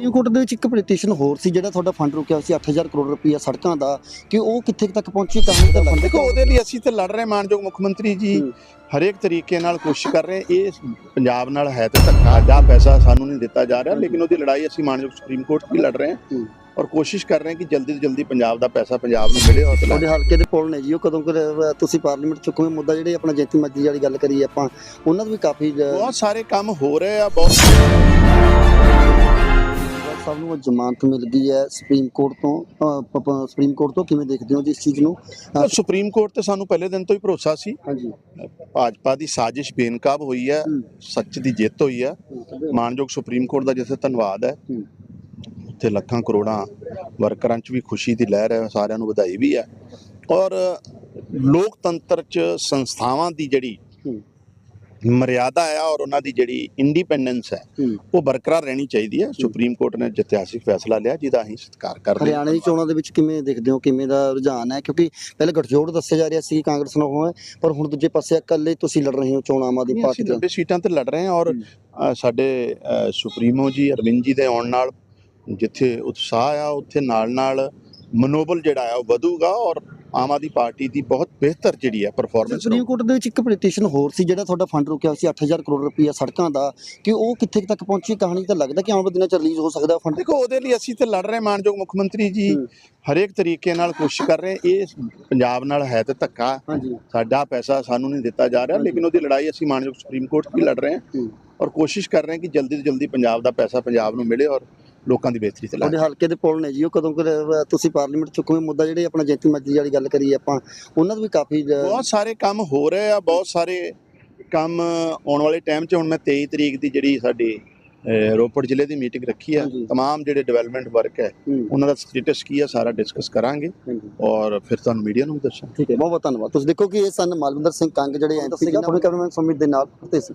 Supreme court ਦੇ ਵਿੱਚ ਇੱਕ ਪਟੀਸ਼ਨ ਹੋਰ ਸੀ ਜਿਹੜਾ ਤੁਹਾਡਾ ਫੰਡ ਰੁਕਿਆ ਸੀ 8000 ਕਰੋੜ ਰੁਪਈਆ ਸੜਕਾਂ ਦਾ ਕਿ ਉਹ ਕਿੱਥੇ ਤੱਕ ਪਹੁੰਚੀ ਕਹਾਣੀ ਤਾਂ ਲੱਗਦਾ ਦੇਖੋ ਉਹਦੇ ਲਈ ਅਸੀਂ ਤੇ ਲੜ ਰਹੇ ਮਾਨਯੋਗ ਮੁੱਖ ਮੰਤਰੀ ਜੀ। ਹਰੇਕ ਤਰੀਕੇ ਨਾਲ ਕੋਸ਼ਿਸ਼ ਕਰ ਰਹੇ ਇਹ ਪੰਜਾਬ ਨਾਲ ਹੈ ਤੇ ਧੱਕਾ ਦਾ ਪੈਸਾ ਸਾਨੂੰ ਨਹੀਂ ਦਿੱਤਾ ਜਾ ਰਿਹਾ ਲੇਕਿਨ ਉਹਦੀ ਲੜਾਈ ਅਸੀਂ ਮਾਨਯੋਗ ਸੁਪਰੀਮ ਕੋਰਟ ਵੀ ਲੜ ਰਹੇ ਹਾਂ। ਔਰ ਕੋਸ਼ਿਸ਼ ਕਰ ਰਹੇ ਹਾਂ ਕਿ ਜਲਦੀ ਤੋਂ ਜਲਦੀ ਪੰਜਾਬ ਦਾ ਪੈਸਾ ਪੰਜਾਬ ਨੂੰ ਮਿਲੇ ਔਰ ਤੁਹਾਡੇ ਹਲਕੇ ਦੇ ਪੁਲ ਨੇ ਜੀ ਉਹ ਕਦੋਂ ਤੁਸੀਂ ਪਾਰਲੀਮੈਂਟ ਚੁੱਕੋਗੇ ਮੁੱਦਾ ਜਿਹੜੇ ਆਪਣਾ ਜੈਤੀ ਮੱਜੀ ਵਾਲੀ ਗੱਲ ਕਰੀ ਆਪਾਂ ਉਹਨਾਂ ਦਾ ਵੀ ਕਾਫੀ ਜ- ਬਹੁਤ ਸਾਰੇ ਕੰਮ ਹੋ ਰਹੇ ਆ ਬਹੁਤ ਸਭ ਨੂੰ ਜ਼ਮਾਨਤ ਮਿਲ ਗਈ ਹੈ ਸੁਪਰੀਮ ਕੋਰਟ ਤੋਂ ਸੁਪਰੀਮ ਕੋਰਟ ਤੋਂ ਕਿਵੇਂ ਦੇਖਦੇ ਹੋ ਜੀ ਇਸ ਚੀਜ਼ ਨੂੰ ਸੁਪਰੀਮ ਕੋਰਟ ਤੇ ਸਾਨੂੰ ਪਹਿਲੇ ਦਿਨ ਤੋਂ ਹੀ ਭਰੋਸਾ ਸੀ ਹਾਂਜੀ ਭਾਜਪਾ ਦੀ ਸਾਜ਼ਿਸ਼ ਬੇਨਕਾਬ ਹੋਈ ਹੈ। ਸੱਚ ਦੀ ਜਿੱਤ ਹੋਈ ਹੈ ਮਾਨਯੋਗ ਸੁਪਰੀਮ ਕੋਰਟ ਦਾ ਜਿੱਥੇ ਧੰਨਵਾਦ ਹੈ। ਤੇ ਲੱਖਾਂ ਕਰੋੜਾਂ ਵਰਕਰਾਂ 'ਚ ਵੀ ਖੁਸ਼ੀ ਦੀ ਲਹਿਰ ਹੈ ਸਾਰਿਆਂ ਨੂੰ ਵਧਾਈ ਵੀ ਹੈ ਔਰ ਲੋਕਤੰਤਰ 'ਚ ਸੰਸਥਾਵਾਂ ਦੀ ਜਿਹੜੀ। ਮਰਿਆਦਾ ਹੈ ਔਰ ਉਹਨਾਂ ਦੀ ਜਿਹੜੀ ਇੰਡੀਪੈਂਡੈਂਸ ਹੈ। ਉਹ ਬਰਕਰਾਰ ਰਹਿਣੀ ਚਾਹੀਦੀ ਹੈ। ਸੁਪਰੀਮ ਕੋਰਟ ਨੇ ਇਤਿਹਾਸਿਕ ਫੈਸਲਾ ਲਿਆ ਜਿਹਦਾ ਅਸੀਂ ਸਤਿਕਾਰ ਕਰਦੇ ਹਾਂ। ਹਰਿਆਣਾ ਦੀ ਚੋਣਾਂ ਦੇ ਵਿੱਚ ਕਿਵੇਂ ਦੇਖਦੇ ਹੋ? ਕਿਵੇਂ ਦਾ ਰੁਝਾਨ ਹੈ? ਕਿਉਂਕਿ ਪਹਿਲੇ ਗੱਠਜੋੜ ਦੱਸਿਆ ਜਾ ਰਿਹਾ ਸੀ ਕਾਂਗਰਸ ਨਾਲ ਹੋਇਆ ਪਰ ਹੁਣ ਦੂਜੇ ਪਾਸੇ ਇਕੱਲੇ ਤੁਸੀਂ ਲੜ ਰਹੇ ਹੋ ਚੋਣਾਂ ਆਮ ਆਦਮੀ ਪਾਰਟੀ ਦੇ। 90 ਸੀਟਾਂ ਤੇ ਲੜ ਰਹੇ ਹਾਂ ਔਰ ਸਾਡੇ ਸੁਪਰੀਮੋ ਜੀ ਅਰਵਿੰਦ ਜੀ ਦੇ ਆਉਣ ਨਾਲ ਜਿੱਥੇ ਉਤਸ਼ਾਹ ਆ ਉੱਥੇ ਨਾਲ ਨਾਲ ਮਨੋਬਲ ਜਿਹੜਾ ਆ ਉਹ ਵਧੂਗਾ ਔਰ ਆਮ ਆਦਮੀ ਪਾਰਟੀ ਦੀ ਬਹੁਤ ਬਿਹਤਰ ਜਿਹੜੀ ਹੈ ਪਰਫਾਰਮੈਂਸ ਸੁਪਰੀਮ ਕੋਰਟ ਦੇ ਵਿੱਚ ਇੱਕ ਪਟੀਸ਼ਨ ਹੋਰ ਸੀ ਜਿਹੜਾ ਤੁਹਾਡਾ ਫੰਡ ਰੁਕਿਆ ਸੀ 8000 ਕਰੋੜ ਰੁਪਈਆ ਸੜਕਾਂ ਦਾ ਕਿ ਉਹ ਕਿੱਥੇ ਤੱਕ ਪਹੁੰਚੀ ਕਹਾਣੀ ਤਾਂ ਲੱਗਦਾ ਕਿ ਆਉਣ ਵਾਲੇ ਦਿਨਾਂ ਚ ਰਿਲੀਜ਼ ਹੋ ਸਕਦਾ ਫੰਡ ਦੇਖੋ ਉਹਦੇ ਲਈ ਅਸੀਂ ਤੇ ਲੜ ਰਹੇ ਮਾਨਯੋਗ ਮੁੱਖ ਮੰਤਰੀ ਜੀ। ਹਰੇਕ ਤਰੀਕੇ ਨਾਲ ਕੋਸ਼ਿਸ਼ ਕਰ ਰਹੇ ਇਹ ਪੰਜਾਬ ਨਾਲ ਹੈ ਤੇ ਧੱਕਾ। ਸਾਡਾ ਪੈਸਾ ਸਾਨੂੰ ਨਹੀਂ ਦਿੱਤਾ ਜਾ ਰਿਹਾ ਲੇਕਿਨ ਉਹਦੀ ਲੜਾਈ ਅਸੀਂ ਮਾਨਯੋਗ ਸੁਪਰੀਮ ਕੋਰਟ ਵੀ ਲੜ ਰਹੇ ਹੂੰ। ਔਰ ਕੋਸ਼ਿਸ਼ ਕਰ ਰਹੇ ਹਾਂ ਕਿ ਜਲਦੀ ਤੋਂ ਜਲਦੀ ਪੰਜਾਬ ਦਾ ਪੈਸਾ ਪੰਜਾਬ ਨੂੰ ਮਿਲੇ ਔਰ ਲੋਕਾਂ ਦੀ ਬਿਹਤਰੀ ਤੇ ਤੁਹਾਡੇ ਲਾਏ ਹਲਕੇ ਦੇ ਪੁਲ ਨੇ ਜੀ ਉਹ ਕਦੋਂ ਕੁ ਰ- ਤੁਸੀਂ ਪਾਰਲੀਮੈਂਟ ਚੁੱਕੋਗੇ ਮੁੱਦਾ ਜਿਹੜੇ ਆਪਣਾ ਜੈਤੀ ਮੱਜੀ ਵਾਲੀ ਗੱਲ ਕਰੀ ਆਪਾਂ ਉਹਨਾਂ ਦਾ ਵੀ ਕਾਫੀ ਜ- ਬਹੁਤ ਸਾਰੇ ਕੰਮ ਹੋ ਰਹੇ ਆ ਬਹੁਤ ਸਾਰੇ ਕੰਮ ਆਉਣ ਵਾਲੇ ਟਾਈਮ 'ਚ ਹੁਣ ਮੈਂ 23 ਤਰੀਕ ਦੀ ਜਿਹੜੀ ਸਾਡੀ ਅਹ, ਰੋਪੜ ਜ਼ਿਲ੍ਹੇ ਦੀ ਮੀਟਿੰਗ ਰੱਖੀ ਆ ਹਾਂਜੀ। तमाम ਜਿਹੜੇ ਡਿਵੈਲਪਮੈਂਟ ਵਰਕ ਹੈ ਹੂੰ, ਉਹਨਾਂ ਦਾ ਸਟੇਟਸ ਕੀ ਆ ਸਾਰਾ ਡਿਸਕਸ ਕਰਾਂਗੇ ਹਾਂਜੀ। ਔਰ ਫਿਰ ਤੁਹਾਨੂੰ ਮੀਡੀਆ ਨੂੰ ਵੀ ਦੱਸਾਂਗੇ ਠੀਕ ਹੈ ਬਹੁਤ ਬਹੁਤ ਧੰਨਵਾਦ ਤੁਸੀਂ ਦੇਖੋ ਕਿ ਇਹ ਸਨ ਮਾਲਵਿੰਦਰ ਸਿੰਘ ਕੰਗ ਜਿਹੜੇ ਐਮਪੀ ਨੇ ਆਪਣੇ ਕੈਮਰਾਮੈਨ ਸੁਮਿਤ ਦੇ ਨਾਲ ਤੇ ਸੀ